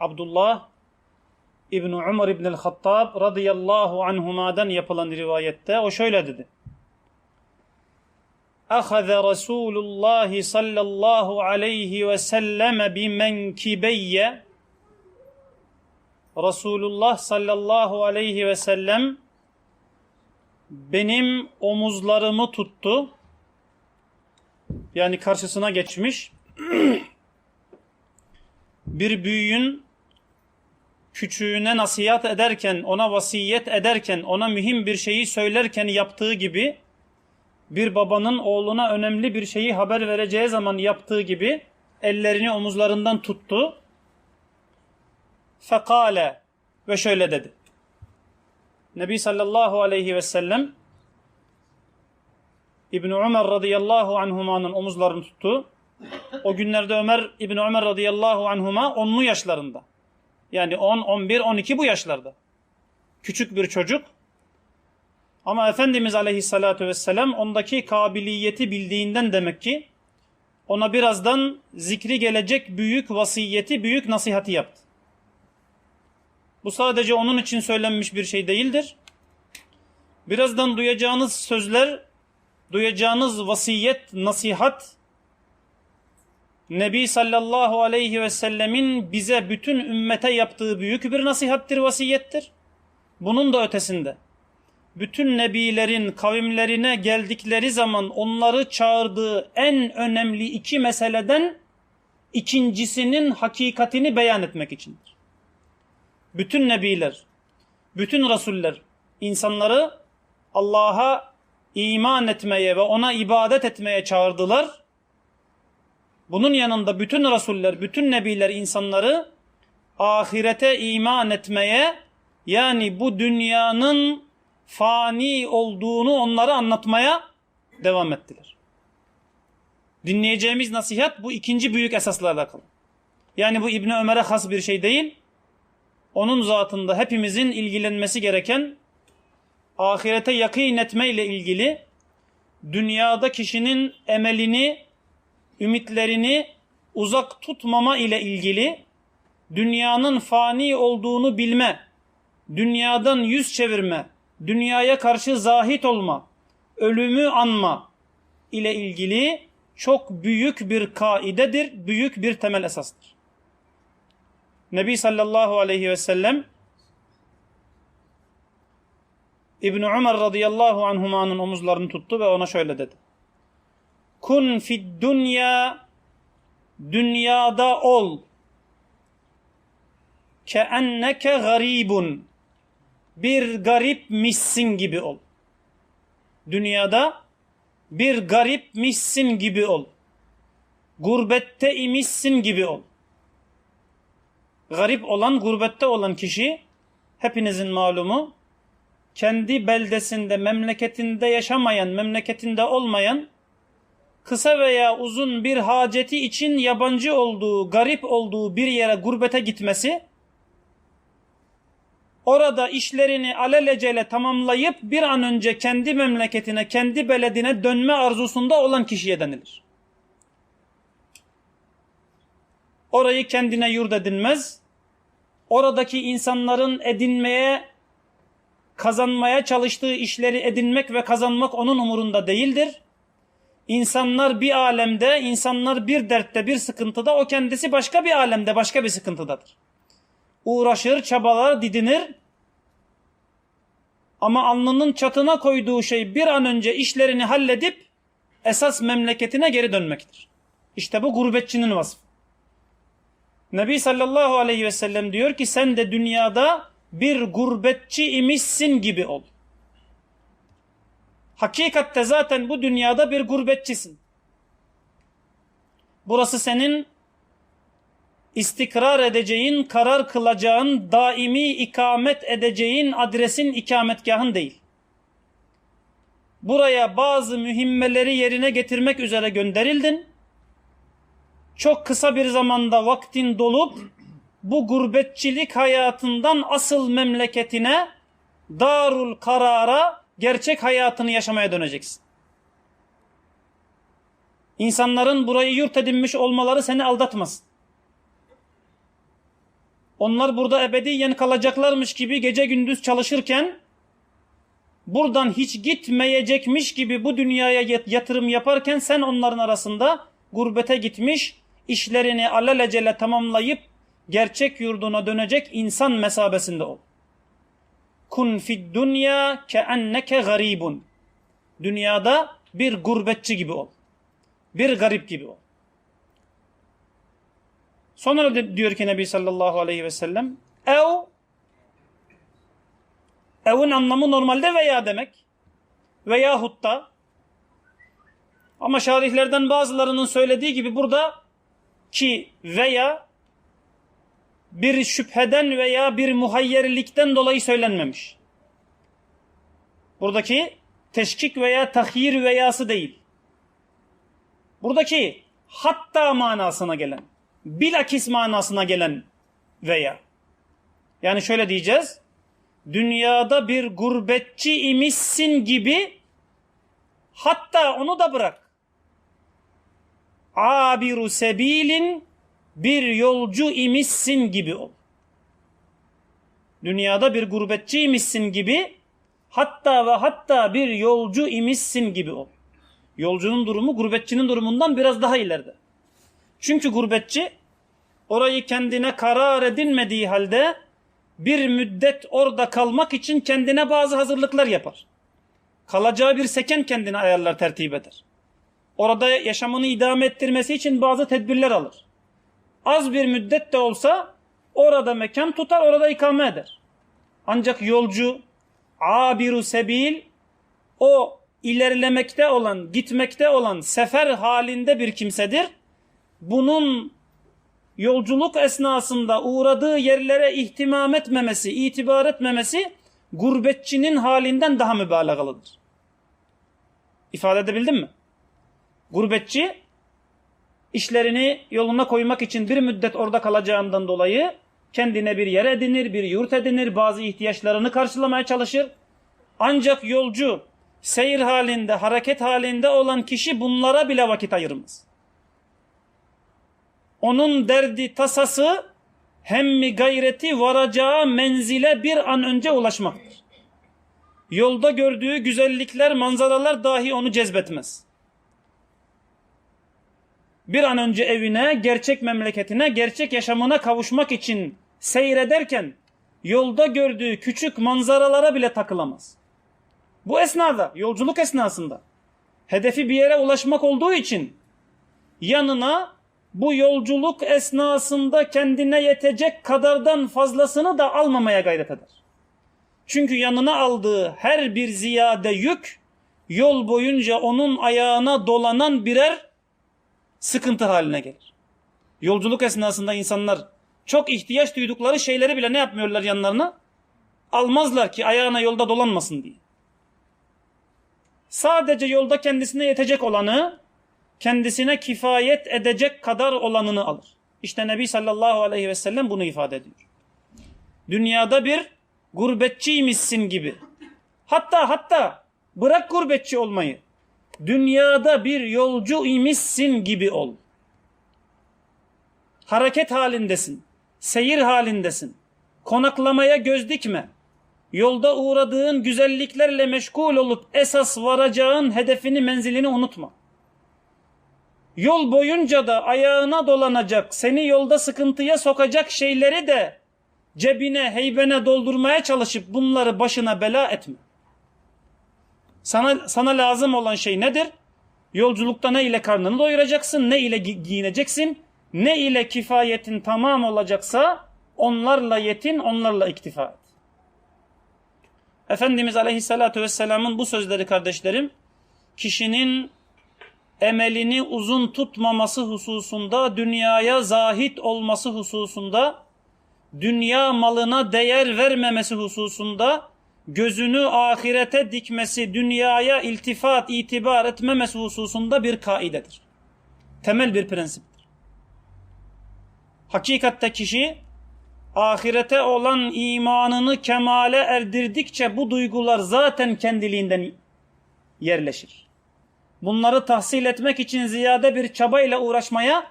Abdullah İbn Umar İbn el-Hattab radıyallahu anhuma'dan yapılan rivayette o şöyle dedi. Ahaze Resulullah sallallahu aleyhi ve selleme bimenkibeyye Resulullah sallallahu aleyhi ve sellem benim omuzlarımı tuttu. Yani karşısına geçmiş. bir büyüğün küçüğüne nasihat ederken, ona vasiyet ederken, ona mühim bir şeyi söylerken yaptığı gibi bir babanın oğluna önemli bir şeyi haber vereceği zaman yaptığı gibi ellerini omuzlarından tuttu. Fekale ve şöyle dedi. Nebi sallallahu aleyhi ve sellem İbn Ömer radıyallahu anhumanın omuzlarını tuttu. O günlerde Ömer İbn Ömer radıyallahu anhuma onlu yaşlarında. Yani 10, 11, 12 bu yaşlarda. Küçük bir çocuk. Ama Efendimiz aleyhissalatu vesselam ondaki kabiliyeti bildiğinden demek ki ona birazdan zikri gelecek büyük vasiyeti, büyük nasihati yaptı. Bu sadece onun için söylenmiş bir şey değildir. Birazdan duyacağınız sözler, duyacağınız vasiyet, nasihat, Nebi sallallahu aleyhi ve sellemin bize bütün ümmete yaptığı büyük bir nasihattir, vasiyettir. Bunun da ötesinde. Bütün nebilerin kavimlerine geldikleri zaman onları çağırdığı en önemli iki meseleden ikincisinin hakikatini beyan etmek içindir. Bütün nebiler, bütün rasuller insanları Allah'a iman etmeye ve ona ibadet etmeye çağırdılar bunun yanında bütün rasuller, bütün nebiler insanları ahirete iman etmeye yani bu dünyanın fani olduğunu onlara anlatmaya devam ettiler. Dinleyeceğimiz nasihat bu ikinci büyük esasla alakalı. Yani bu İbni Ömer'e has bir şey değil. Onun zatında hepimizin ilgilenmesi gereken ahirete yakın etme ile ilgili dünyada kişinin emelini ümitlerini uzak tutmama ile ilgili dünyanın fani olduğunu bilme, dünyadan yüz çevirme, dünyaya karşı zahit olma, ölümü anma ile ilgili çok büyük bir kaidedir, büyük bir temel esastır. Nebi sallallahu aleyhi ve sellem İbn Umar radıyallahu anhumanın omuzlarını tuttu ve ona şöyle dedi. Kun fid dünya dünyada ol. Ke enneke garibun. Bir garipmişsin gibi ol. Dünyada bir garipmişsin gibi ol. Gurbette imişsin gibi ol. Garip olan, gurbette olan kişi hepinizin malumu kendi beldesinde, memleketinde yaşamayan, memleketinde olmayan kısa veya uzun bir haceti için yabancı olduğu, garip olduğu bir yere gurbete gitmesi, orada işlerini alelacele tamamlayıp bir an önce kendi memleketine, kendi beledine dönme arzusunda olan kişiye denilir. Orayı kendine yurt edinmez, oradaki insanların edinmeye, kazanmaya çalıştığı işleri edinmek ve kazanmak onun umurunda değildir İnsanlar bir alemde, insanlar bir dertte, bir sıkıntıda, o kendisi başka bir alemde, başka bir sıkıntıdadır. Uğraşır, çabalar, didinir. Ama alnının çatına koyduğu şey bir an önce işlerini halledip esas memleketine geri dönmektir. İşte bu gurbetçinin vasfı. Nebi sallallahu aleyhi ve sellem diyor ki sen de dünyada bir gurbetçi imişsin gibi ol. Hakikatte zaten bu dünyada bir gurbetçisin. Burası senin istikrar edeceğin, karar kılacağın, daimi ikamet edeceğin adresin ikametgahın değil. Buraya bazı mühimmeleri yerine getirmek üzere gönderildin. Çok kısa bir zamanda vaktin dolup bu gurbetçilik hayatından asıl memleketine, darul karara, gerçek hayatını yaşamaya döneceksin. İnsanların burayı yurt edinmiş olmaları seni aldatmasın. Onlar burada ebediyen kalacaklarmış gibi gece gündüz çalışırken buradan hiç gitmeyecekmiş gibi bu dünyaya yatırım yaparken sen onların arasında gurbete gitmiş, işlerini alelacele tamamlayıp gerçek yurduna dönecek insan mesabesinde ol. Kun fid dunya ke enneke garibun. Dünyada bir gurbetçi gibi ol. Bir garip gibi ol. Sonra diyor ki Nebi sallallahu aleyhi ve sellem ev evin anlamı normalde veya demek veya hutta ama şarihlerden bazılarının söylediği gibi burada ki veya bir şüpheden veya bir muhayyerlikten dolayı söylenmemiş. Buradaki teşkik veya tahyir veyası değil. Buradaki hatta manasına gelen, bilakis manasına gelen veya. Yani şöyle diyeceğiz. Dünyada bir gurbetçi imişsin gibi hatta onu da bırak. Abiru sebilin bir yolcu imişsin gibi ol. Dünyada bir gurbetçi imişsin gibi hatta ve hatta bir yolcu imişsin gibi ol. Yolcunun durumu gurbetçinin durumundan biraz daha ileride. Çünkü gurbetçi orayı kendine karar edinmediği halde bir müddet orada kalmak için kendine bazı hazırlıklar yapar. Kalacağı bir seken kendine ayarlar tertip eder. Orada yaşamını idame ettirmesi için bazı tedbirler alır. Az bir müddet de olsa orada mekan tutar, orada ikame eder. Ancak yolcu, abiru sebil, o ilerlemekte olan, gitmekte olan, sefer halinde bir kimsedir. Bunun yolculuk esnasında uğradığı yerlere ihtimam etmemesi, itibar etmemesi gurbetçinin halinden daha mübalağalıdır. İfade edebildim mi? Gurbetçi işlerini yoluna koymak için bir müddet orada kalacağından dolayı kendine bir yer edinir, bir yurt edinir, bazı ihtiyaçlarını karşılamaya çalışır. Ancak yolcu seyir halinde, hareket halinde olan kişi bunlara bile vakit ayırmaz. Onun derdi, tasası hemmi gayreti varacağı menzile bir an önce ulaşmaktır. Yolda gördüğü güzellikler, manzaralar dahi onu cezbetmez. Bir an önce evine, gerçek memleketine, gerçek yaşamına kavuşmak için seyrederken yolda gördüğü küçük manzaralara bile takılamaz. Bu esnada, yolculuk esnasında hedefi bir yere ulaşmak olduğu için yanına bu yolculuk esnasında kendine yetecek kadardan fazlasını da almamaya gayret eder. Çünkü yanına aldığı her bir ziyade yük yol boyunca onun ayağına dolanan birer sıkıntı haline gelir. Yolculuk esnasında insanlar çok ihtiyaç duydukları şeyleri bile ne yapmıyorlar yanlarına? Almazlar ki ayağına yolda dolanmasın diye. Sadece yolda kendisine yetecek olanı, kendisine kifayet edecek kadar olanını alır. İşte Nebi sallallahu aleyhi ve sellem bunu ifade ediyor. Dünyada bir gurbetçiymişsin gibi. Hatta hatta bırak gurbetçi olmayı. Dünyada bir yolcu imişsin gibi ol. Hareket halindesin. Seyir halindesin. Konaklamaya göz dikme. Yolda uğradığın güzelliklerle meşgul olup esas varacağın hedefini menzilini unutma. Yol boyunca da ayağına dolanacak, seni yolda sıkıntıya sokacak şeyleri de cebine, heybene doldurmaya çalışıp bunları başına bela etme. Sana, sana lazım olan şey nedir? Yolculukta ne ile karnını doyuracaksın, ne ile gi giyineceksin, ne ile kifayetin tamam olacaksa onlarla yetin, onlarla iktifa et. Efendimiz Aleyhisselatü Vesselam'ın bu sözleri kardeşlerim, kişinin emelini uzun tutmaması hususunda, dünyaya zahit olması hususunda, dünya malına değer vermemesi hususunda, gözünü ahirete dikmesi, dünyaya iltifat, itibar etmemesi hususunda bir kaidedir. Temel bir prensiptir. Hakikatte kişi ahirete olan imanını kemale erdirdikçe bu duygular zaten kendiliğinden yerleşir. Bunları tahsil etmek için ziyade bir çabayla uğraşmaya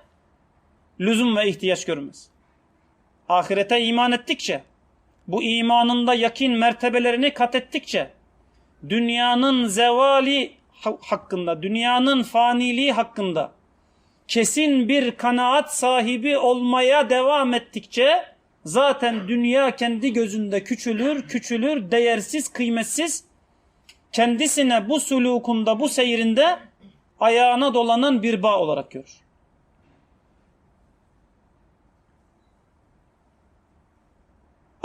lüzum ve ihtiyaç görmez. ahirete iman ettikçe, bu imanında yakin mertebelerini kat ettikçe, dünyanın zevali hakkında, dünyanın faniliği hakkında kesin bir kanaat sahibi olmaya devam ettikçe zaten dünya kendi gözünde küçülür, küçülür, değersiz, kıymetsiz. Kendisine bu sulukunda, bu seyrinde ayağına dolanan bir bağ olarak görür.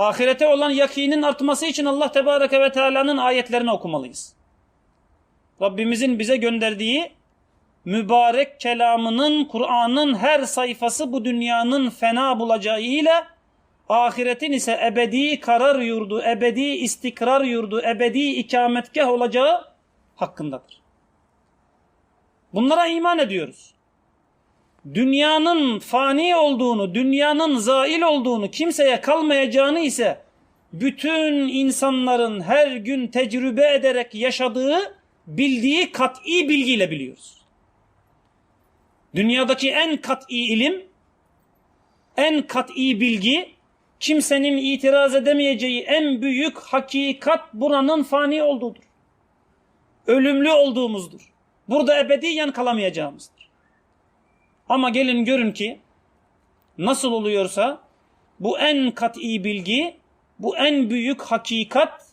Ahirete olan yakinin artması için Allah Tebareke ve Teala'nın ayetlerini okumalıyız. Rabbimizin bize gönderdiği mübarek kelamının, Kur'an'ın her sayfası bu dünyanın fena bulacağı ile ahiretin ise ebedi karar yurdu, ebedi istikrar yurdu, ebedi ikametgah olacağı hakkındadır. Bunlara iman ediyoruz. Dünyanın fani olduğunu, dünyanın zail olduğunu, kimseye kalmayacağını ise bütün insanların her gün tecrübe ederek yaşadığı, bildiği kat'i bilgiyle biliyoruz. Dünyadaki en kat'i ilim, en kat'i bilgi, kimsenin itiraz edemeyeceği en büyük hakikat buranın fani olduğudur. Ölümlü olduğumuzdur. Burada ebediyen kalamayacağımızdır. Ama gelin görün ki nasıl oluyorsa bu en kat'i bilgi, bu en büyük hakikat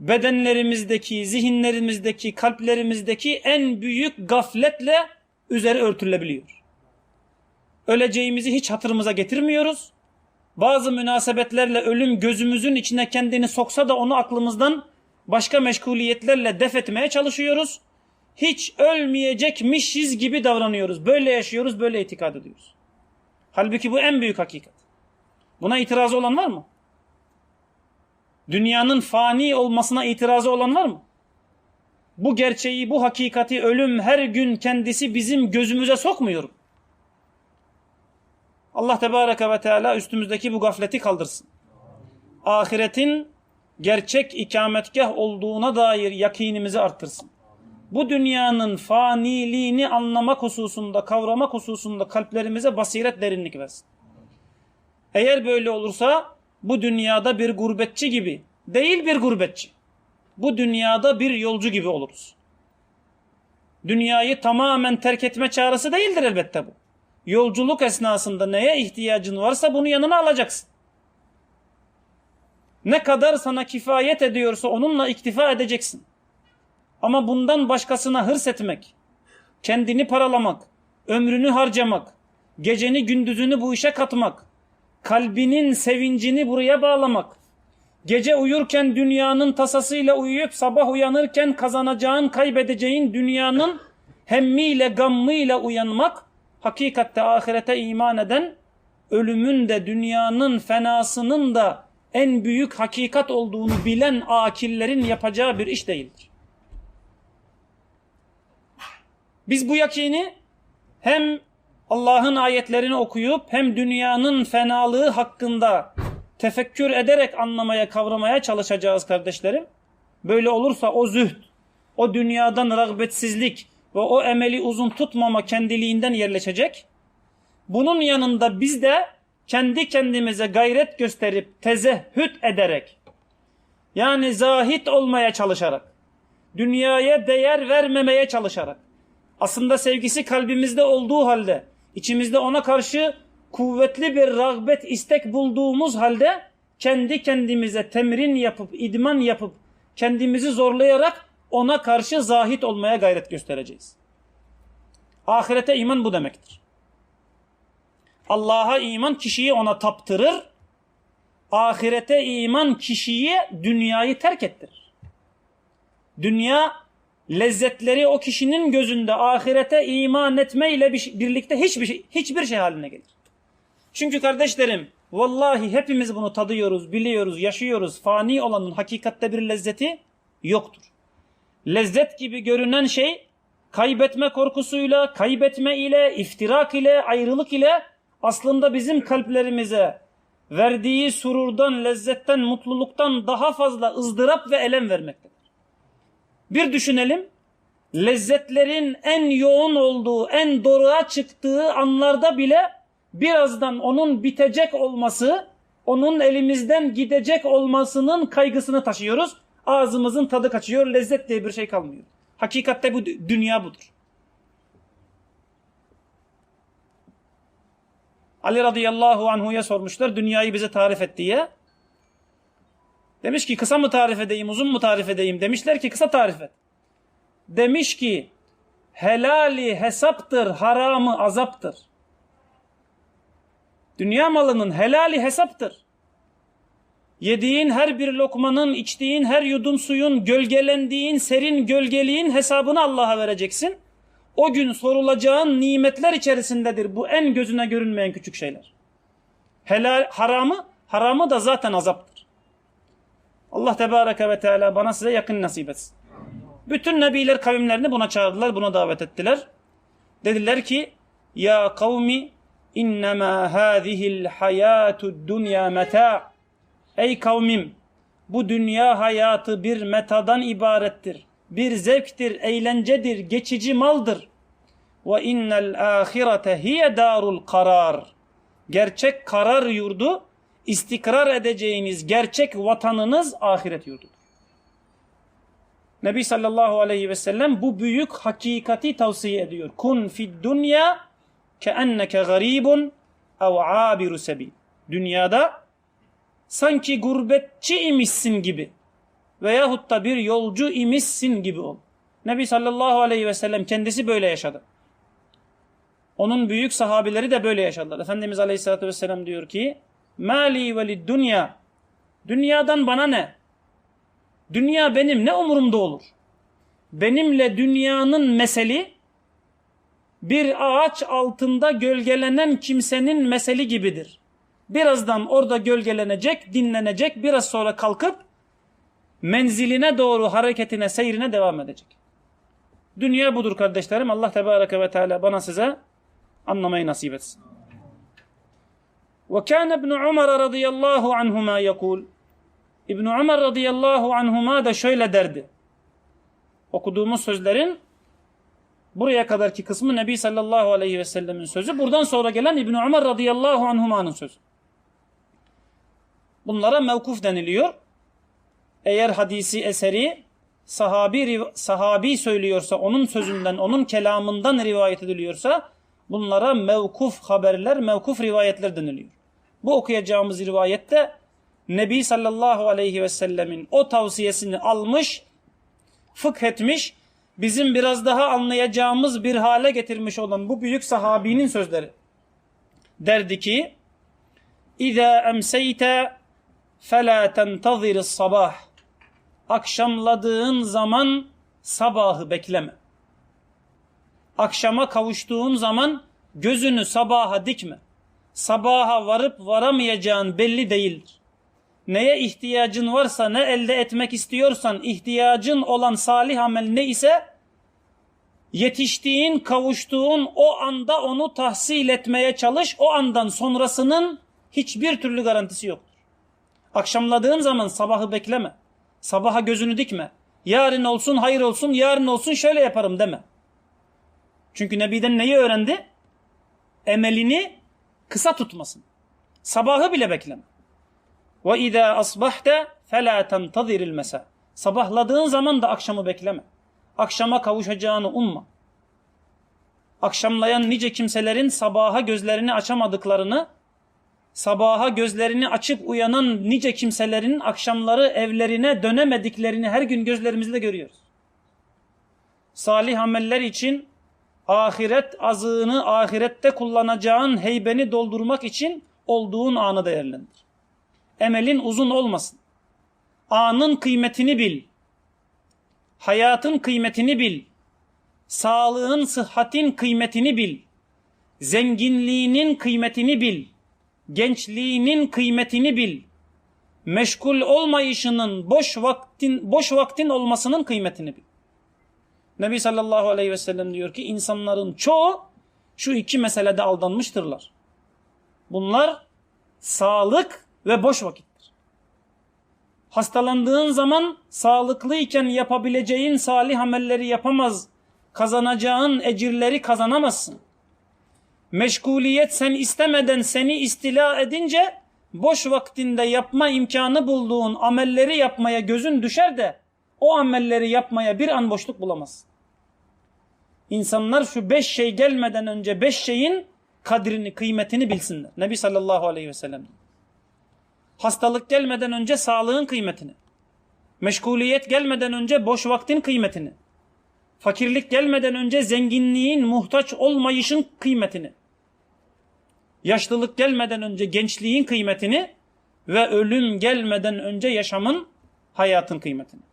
bedenlerimizdeki, zihinlerimizdeki, kalplerimizdeki en büyük gafletle üzeri örtülebiliyor. Öleceğimizi hiç hatırımıza getirmiyoruz. Bazı münasebetlerle ölüm gözümüzün içine kendini soksa da onu aklımızdan başka meşguliyetlerle def etmeye çalışıyoruz. Hiç ölmeyecekmişiz gibi davranıyoruz. Böyle yaşıyoruz, böyle itikad ediyoruz. Halbuki bu en büyük hakikat. Buna itirazı olan var mı? Dünyanın fani olmasına itirazı olan var mı? Bu gerçeği, bu hakikati ölüm her gün kendisi bizim gözümüze sokmuyor. Allah Tebareke ve Teala üstümüzdeki bu gafleti kaldırsın. Ahiretin gerçek ikametgah olduğuna dair yakinimizi arttırsın. Bu dünyanın faniliğini anlamak hususunda, kavramak hususunda kalplerimize basiret derinlik versin. Eğer böyle olursa bu dünyada bir gurbetçi gibi, değil bir gurbetçi. Bu dünyada bir yolcu gibi oluruz. Dünyayı tamamen terk etme çağrısı değildir elbette bu. Yolculuk esnasında neye ihtiyacın varsa bunu yanına alacaksın. Ne kadar sana kifayet ediyorsa onunla iktifa edeceksin. Ama bundan başkasına hırs etmek, kendini paralamak, ömrünü harcamak, geceni gündüzünü bu işe katmak, kalbinin sevincini buraya bağlamak, gece uyurken dünyanın tasasıyla uyuyup sabah uyanırken kazanacağın, kaybedeceğin dünyanın hemmiyle, gammıyla uyanmak, hakikatte ahirete iman eden, ölümün de dünyanın fenasının da en büyük hakikat olduğunu bilen akillerin yapacağı bir iş değildir. Biz bu yakini hem Allah'ın ayetlerini okuyup hem dünyanın fenalığı hakkında tefekkür ederek anlamaya, kavramaya çalışacağız kardeşlerim. Böyle olursa o zühd, o dünyadan rağbetsizlik ve o emeli uzun tutmama kendiliğinden yerleşecek. Bunun yanında biz de kendi kendimize gayret gösterip tezehhüt ederek yani zahit olmaya çalışarak dünyaya değer vermemeye çalışarak aslında sevgisi kalbimizde olduğu halde içimizde ona karşı kuvvetli bir rağbet, istek bulduğumuz halde kendi kendimize temrin yapıp, idman yapıp, kendimizi zorlayarak ona karşı zahit olmaya gayret göstereceğiz. Ahirete iman bu demektir. Allah'a iman kişiyi ona taptırır, ahirete iman kişiyi dünyayı terk ettirir. Dünya lezzetleri o kişinin gözünde ahirete iman etmeyle birlikte hiçbir şey, hiçbir şey haline gelir. Çünkü kardeşlerim vallahi hepimiz bunu tadıyoruz, biliyoruz, yaşıyoruz. Fani olanın hakikatte bir lezzeti yoktur. Lezzet gibi görünen şey kaybetme korkusuyla, kaybetme ile, iftirak ile, ayrılık ile aslında bizim kalplerimize verdiği sururdan, lezzetten, mutluluktan daha fazla ızdırap ve elem vermektedir. Bir düşünelim. Lezzetlerin en yoğun olduğu, en doruğa çıktığı anlarda bile birazdan onun bitecek olması, onun elimizden gidecek olmasının kaygısını taşıyoruz. Ağzımızın tadı kaçıyor, lezzet diye bir şey kalmıyor. Hakikatte bu dünya budur. Ali radıyallahu anhu'ya sormuşlar dünyayı bize tarif et diye. Demiş ki kısa mı tarif edeyim, uzun mu tarif edeyim? Demişler ki kısa tarif et. Demiş ki helali hesaptır, haramı azaptır. Dünya malının helali hesaptır. Yediğin her bir lokmanın, içtiğin her yudum suyun, gölgelendiğin serin gölgeliğin hesabını Allah'a vereceksin. O gün sorulacağın nimetler içerisindedir bu en gözüne görünmeyen küçük şeyler. Helal, haramı, haramı da zaten azaptır. Allah Tebareke ve Teala bana size yakın nasip etsin. Bütün nebiler kavimlerini buna çağırdılar, buna davet ettiler. Dediler ki, Ya kavmi innema hâzihil hayâtu dünya meta' Ey kavmim, bu dünya hayatı bir metadan ibarettir. Bir zevktir, eğlencedir, geçici maldır. Ve innel ahirete hiye darul karar. Gerçek karar yurdu, istikrar edeceğiniz gerçek vatanınız ahiret yurdudur. Nebi sallallahu aleyhi ve sellem bu büyük hakikati tavsiye ediyor. Kun fid dünya ke enneke garibun ev abiru sebil. Dünyada sanki gurbetçi imişsin gibi veyahut da bir yolcu imişsin gibi ol. Nebi sallallahu aleyhi ve sellem kendisi böyle yaşadı. Onun büyük sahabileri de böyle yaşadılar. Efendimiz aleyhissalatü vesselam diyor ki Mali velid dünya Dünyadan bana ne? Dünya benim ne umurumda olur? Benimle dünyanın meseli bir ağaç altında gölgelenen kimsenin meseli gibidir. Birazdan orada gölgelenecek, dinlenecek, biraz sonra kalkıp menziline doğru hareketine, seyrine devam edecek. Dünya budur kardeşlerim. Allah Tebareke ve Teala bana size anlamayı nasip etsin. Ve kâne İbn Umar radıyallahu anhuma yekul. İbn Umar radıyallahu anhuma da şöyle derdi. Okuduğumuz sözlerin buraya kadarki kısmı Nebi sallallahu aleyhi ve sellemin sözü. Buradan sonra gelen İbn Umar radıyallahu anhuma'nın sözü. Bunlara mevkuf deniliyor. Eğer hadisi eseri sahabi sahabi söylüyorsa, onun sözünden, onun kelamından rivayet ediliyorsa bunlara mevkuf haberler, mevkuf rivayetler deniliyor. Bu okuyacağımız rivayette Nebi sallallahu aleyhi ve sellemin o tavsiyesini almış, fıkh etmiş, bizim biraz daha anlayacağımız bir hale getirmiş olan bu büyük sahabinin sözleri. Derdi ki, İza emseyte فَلَا تَنْتَظِرِ sabah. Akşamladığın zaman sabahı bekleme. Akşama kavuştuğun zaman gözünü sabaha dikme. Sabaha varıp varamayacağın belli değildir. Neye ihtiyacın varsa, ne elde etmek istiyorsan, ihtiyacın olan salih amel ne ise, yetiştiğin, kavuştuğun o anda onu tahsil etmeye çalış. O andan sonrasının hiçbir türlü garantisi yoktur. Akşamladığın zaman sabahı bekleme. Sabaha gözünü dikme. Yarın olsun, hayır olsun, yarın olsun şöyle yaparım deme. Çünkü Nebi'den neyi öğrendi? Emelini kısa tutmasın. Sabahı bile bekleme. Ve izâ asbahte felâ tentaziril mesa. Sabahladığın zaman da akşamı bekleme. Akşama kavuşacağını umma. Akşamlayan nice kimselerin sabaha gözlerini açamadıklarını sabaha gözlerini açıp uyanan nice kimselerin akşamları evlerine dönemediklerini her gün gözlerimizle görüyoruz. Salih ameller için ahiret azığını ahirette kullanacağın heybeni doldurmak için olduğun anı değerlendir. Emelin uzun olmasın. Anın kıymetini bil. Hayatın kıymetini bil. Sağlığın, sıhhatin kıymetini bil. Zenginliğinin kıymetini bil gençliğinin kıymetini bil. Meşgul olmayışının, boş vaktin, boş vaktin olmasının kıymetini bil. Nebi sallallahu aleyhi ve sellem diyor ki insanların çoğu şu iki meselede aldanmıştırlar. Bunlar sağlık ve boş vakittir. Hastalandığın zaman sağlıklıyken yapabileceğin salih amelleri yapamaz, kazanacağın ecirleri kazanamazsın Meşguliyet sen istemeden seni istila edince boş vaktinde yapma imkanı bulduğun amelleri yapmaya gözün düşer de o amelleri yapmaya bir an boşluk bulamazsın. İnsanlar şu beş şey gelmeden önce beş şeyin kadrini, kıymetini bilsinler. Nebi sallallahu aleyhi ve sellem. Hastalık gelmeden önce sağlığın kıymetini. Meşguliyet gelmeden önce boş vaktin kıymetini. Fakirlik gelmeden önce zenginliğin, muhtaç olmayışın kıymetini. Yaşlılık gelmeden önce gençliğin kıymetini ve ölüm gelmeden önce yaşamın, hayatın kıymetini.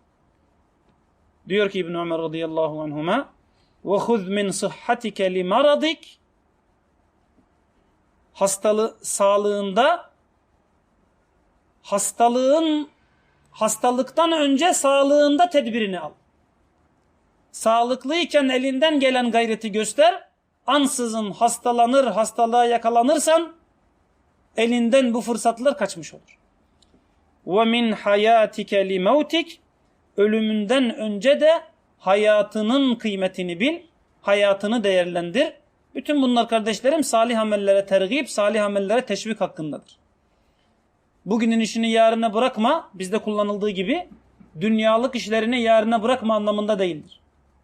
Diyor ki İbn Ömer radıyallahu anhuma ve huz min sıhhatike li maradik hastalı sağlığında hastalığın hastalıktan önce sağlığında tedbirini al. Sağlıklıyken elinden gelen gayreti göster. Ansızın hastalanır, hastalığa yakalanırsan elinden bu fırsatlar kaçmış olur. Hayatike li mevtik ölümünden önce de hayatının kıymetini bil, hayatını değerlendir. Bütün bunlar kardeşlerim salih amellere tergip, salih amellere teşvik hakkındadır. Bugünün işini yarına bırakma, bizde kullanıldığı gibi dünyalık işlerini yarına bırakma anlamında değildir.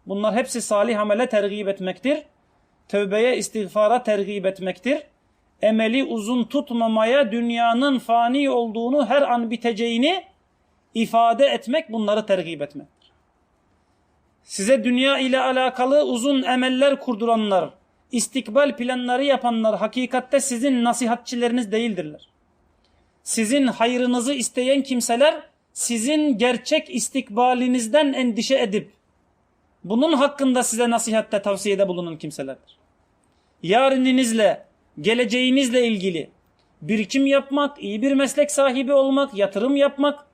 Bunlar hepsi salih amele tergip etmektir. Tövbeye, istiğfara tergip etmektir. Emeli uzun tutmamaya, dünyanın fani olduğunu, her an biteceğini ifade etmek, bunları tergip etmektir. Size dünya ile alakalı uzun emeller kurduranlar, istikbal planları yapanlar hakikatte sizin nasihatçileriniz değildirler. Sizin hayrınızı isteyen kimseler sizin gerçek istikbalinizden endişe edip bunun hakkında size nasihatte tavsiyede bulunan kimselerdir. Yarınınızla, geleceğinizle ilgili birikim yapmak, iyi bir meslek sahibi olmak, yatırım yapmak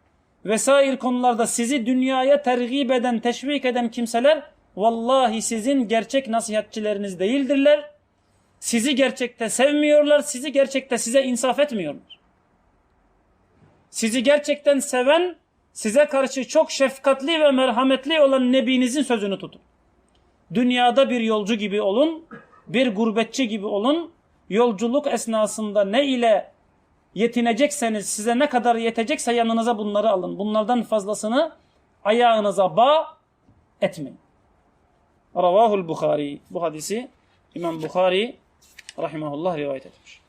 vesaire konularda sizi dünyaya tergip eden, teşvik eden kimseler vallahi sizin gerçek nasihatçileriniz değildirler. Sizi gerçekte sevmiyorlar, sizi gerçekte size insaf etmiyorlar. Sizi gerçekten seven, size karşı çok şefkatli ve merhametli olan Nebinizin sözünü tutun. Dünyada bir yolcu gibi olun, bir gurbetçi gibi olun. Yolculuk esnasında ne ile yetinecekseniz, size ne kadar yetecekse yanınıza bunları alın. Bunlardan fazlasını ayağınıza bağ etmeyin. Ravahul Bukhari. Bu hadisi İmam Bukhari rahimahullah rivayet etmiş.